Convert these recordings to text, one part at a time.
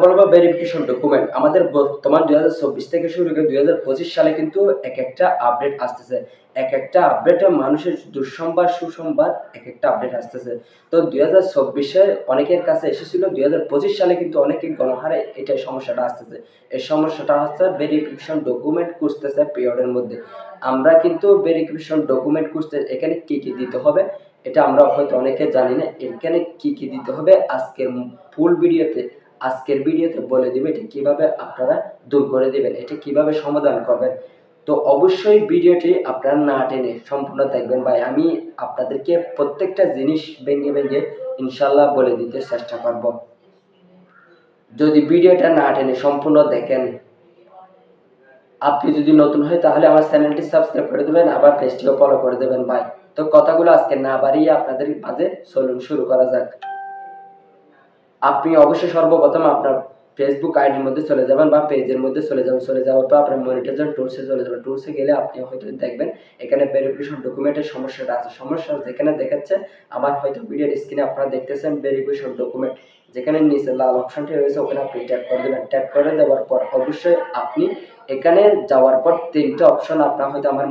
কথা verification document আমাদের বর্তমান দুই হাজার চব্বিশ থেকে শুরু করে দুই হাজার পঁচিশ সালে কিন্তু এক একটা আপডেট আসতেছে। এক একটা আপডেটে মানুষের দুঃসংবাদ, সুসংবাদ এক একটা আপডেট আসতেছে। তো দুই হাজার চব্বিশে অনেকের কাছে এসেছিল, দুই হাজার পঁচিশ সালে কিন্তু অনেকে গণহারে এটাই সমস্যাটা আসতেছে। এই সমস্যাটা হচ্ছে ভেরিফিকেশন ডকুমেন্ট খুঁজতেছে পিরিয়ডের মধ্যে। আমরা কিন্তু ভেরিফিকেশন ডকুমেন্ট খুঁজতে এখানে কি কি দিতে হবে, এটা আমরা হয়তো অনেকে জানি না। এখানে কি কি দিতে হবে, আজকের ফুল ভিডিওতে আজকের ভিডিওতে বলে দিবে এটা কীভাবে আপনারা দূর করে দিবেন, এটা কীভাবে সমাধান করবেন। তো অবশ্যই ভিডিওটি আপনারা না টেনে সম্পূর্ণ দেখবেন ভাই। আমি আপনাদেরকে প্রত্যেকটা জিনিস ভেঙে ভেঙে ইনশাল্লাহ বলে দিতে চেষ্টা করব। যদি ভিডিওটা না টেনে সম্পূর্ণ দেখেন, আপনি যদি নতুন হয় তাহলে আমার চ্যানেলটি সাবস্ক্রাইব করে দেবেন, আবার পেজটিও ফলো করে দেবেন ভাই। তো কথাগুলো আজকে না বাড়িয়ে আপনাদের মাঝে চলুন শুরু করা যাক। আপনি অবশ্যই সর্বপ্রথম আপনার ফেসবুক আইডির মধ্যে চলে যাবেন বা পেজের মধ্যে চলে যাবেন। চলে যাওয়ার পর আপনার মনিটাইজার টুলসে চলে যাবেন। টুলসে গেলে আপনি হয়তো দেখবেন এখানে ভেরিফিকেশন ডকুমেন্টের সমস্যাটা আছে। সমস্যা যেখানে দেখাচ্ছে, আমার হয়তো ভিডিওর স্ক্রিনে আপনারা দেখতেছেন ভেরিফিকেশন ডকুমেন্ট যেখানে নিচে লাল অপশনটি রয়েছে, ওখানে আপনি ট্যাপ করে দেবেন। ট্যাপ করে দেওয়ার পর অবশ্যই আপনি এখানে যাওয়ার পর তিনটে অপশন আপনার হয়তো আমার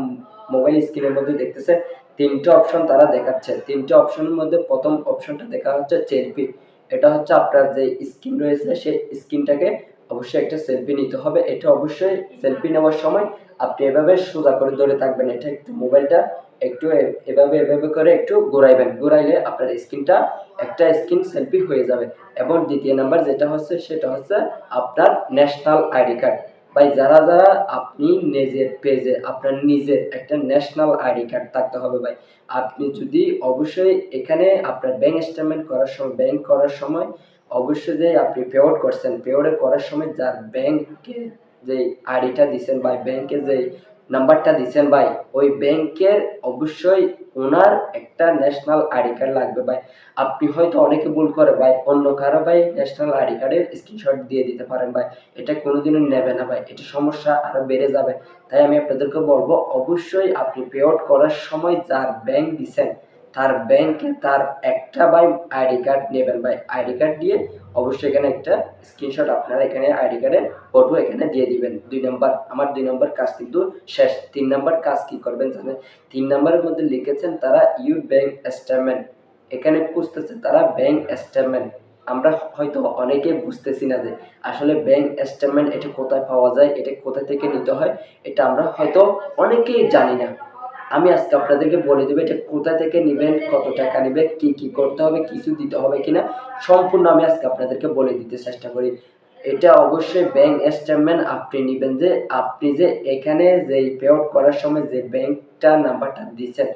মোবাইল স্ক্রিনের মধ্যে দেখতেছেন। তিনটে অপশন তারা দেখাচ্ছে। তিনটে অপশনের মধ্যে প্রথম অপশনটা দেখা হচ্ছে সেলফি এটা হচ্ছে আপনার যে স্কিন রয়েছে, সেই স্কিনটাকে অবশ্যই একটা সেলফি নিতে হবে। এটা অবশ্যই সেলফি নেওয়ার সময় আপনি এভাবে সোজা করে ধরে থাকবেন। এটা একটু মোবাইলটা একটু এভাবে এভাবে করে একটু ঘোরাইবেন। ঘোরাইলে আপনার স্কিনটা একটা স্কিন সেলফি হয়ে যাবে। এবং দ্বিতীয় নাম্বার যেটা হচ্ছে, সেটা হচ্ছে আপনার ন্যাশনাল আইডি কার্ড ভাই, যারা যারা আপনি নিজের পেজে আপনার নিজের একটা ন্যাশনাল আইডি কার্ড থাকতে হবে ভাই। আপনি যদি অবশ্যই এখানে আপনার ব্যাংক স্টেটমেন্ট করার সময় ব্যাংক করার সময় অবশ্যই যে আপনি পে আউট করছেন পে আউট করার সময় যার ব্যাংকে যে আইডিটা দিচ্ছেন ভাই ব্যাংকে যে নাম্বারটা দিচ্ছেন ভাই, ওই ব্যাংকের অবশ্যই ওনার একটা ন্যাশনাল আইডি কার্ড লাগবে ভাই। আপনি হয়তো অনেকে ভুল করে ভাই, অন্য কারও ভাই ন্যাশনাল আইডি কার্ডের স্ক্রিনশট দিয়ে দিতে পারেন ভাই। এটা কোনোদিনও নেবে না ভাই, এটা সমস্যা আরও বেড়ে যাবে। তাই আমি আপনাদেরকে বলব, অবশ্যই আপনি পে আউট করার সময় যার ব্যাংক দিছেন, তার ব্যাংকে তার একটা ভাই আইডি কার্ড নেবেন ভাই। আইডি কার্ড দিয়ে অবশ্যই এখানে একটা স্ক্রিনশট আপনারা এখানে আইডি কার্ডের ফটো এখানে দিয়ে দিবেন। দুই নাম্বার আমার দুই নাম্বার কাজ কিন্তু শেষ। তিন নাম্বার কাজ কি করবেন জানেন? তিন নাম্বারের মধ্যে লিখেছেন তারা ইউ ব্যাংক স্টেটমেন্ট এখানে খুঁজতেছে তারা ব্যাংক স্টেটমেন্ট আমরা হয়তো অনেকে বুঝতেছি না যে আসলে ব্যাংক স্টেটমেন্ট এটা কোথায় পাওয়া যায়, এটা কোথা থেকে নিতে হয়, এটা আমরা হয়তো অনেকেই জানি না। আমি আজকে আপনাদেরকে বলে দেবো এটা কোথা থেকে নেবেন, কত টাকা নেবে কি কি করতে হবে, কিছু দিতে হবে কিনা, সম্পূর্ণ আমি আজকে আপনাদেরকে বলে দিতে চেষ্টা করি। এটা অবশ্যই ব্যাংক স্টেটমেন্ট আপনি নেবেন যে, আপনি যে এখানে যে পে আউট করার সময় যে ব্যাংকটার নাম্বারটা দিচ্ছেন,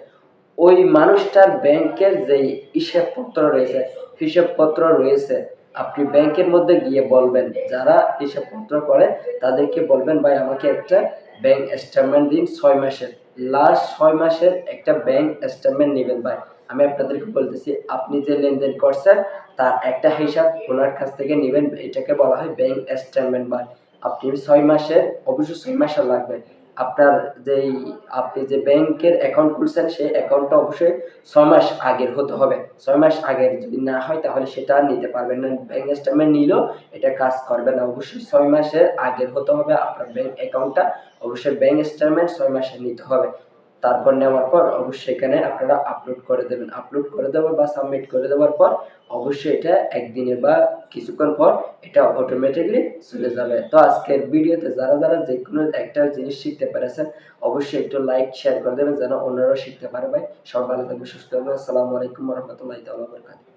ওই মানুষটার ব্যাংকের যে হিসাবপত্র রয়েছে হিসাবপত্র রয়েছে, আপনি ব্যাংকের মধ্যে গিয়ে বলবেন, যারা হিসাবপত্র করে তাদেরকে বলবেন, ভাই, আমাকে একটা ব্যাংক স্টেটমেন্ট দিন ছয় মাসের। লাস্ট ছয় মাসের একটা ব্যাংক স্টেটমেন্ট নেবেন ভাই। আমি আপনাদেরকে বলতেছি, আপনি যে লেনদেন করছেন, তার একটা হিসাব ওনার কাছ থেকে নেবেন। এটাকে বলা হয় ব্যাংক স্টেটমেন্ট ভাই। আপনি ছয় মাসের অবশ্যই ছয় মাসের লাগবে। আপনার যেই, আপনি যে ব্যাংকের অ্যাকাউন্ট খুলছেন, সেই অ্যাকাউন্টটা অবশ্যই ছয় মাস আগের হতে হবে। ছয় মাস আগের যদি না হয়, তাহলে সেটা নিতে পারবেন না। ব্যাংক স্টেটমেন্ট নিলেও এটা কাজ করবে না। অবশ্যই ছয় মাসের আগের হতে হবে। আপনার ব্যাংক অ্যাকাউন্টটা অবশ্যই ব্যাংক স্টেটমেন্ট ছয় মাসের নিতে হবে। তারপর নেওয়ার পর অবশ্যই এখানে আপনারা আপলোড করে দেবেন। আপলোড করে দেওয়ার বা সাবমিট করে দেওয়ার পর অবশ্যই এটা একদিনের বা কিছুক্ষণ পর এটা অটোমেটিকলি চলে যাবে। তো আজকের ভিডিওতে যারা যারা যে কোনো একটা জিনিস শিখতে পেরেছেন, অবশ্যই একটু লাইক শেয়ার করে দেবেন যেন অন্যরাও শিখতে পারে ভাই। সব ভালো থাকবে সুস্থ হবে আসসালামু আলাইকুম রহমতুল্লাহ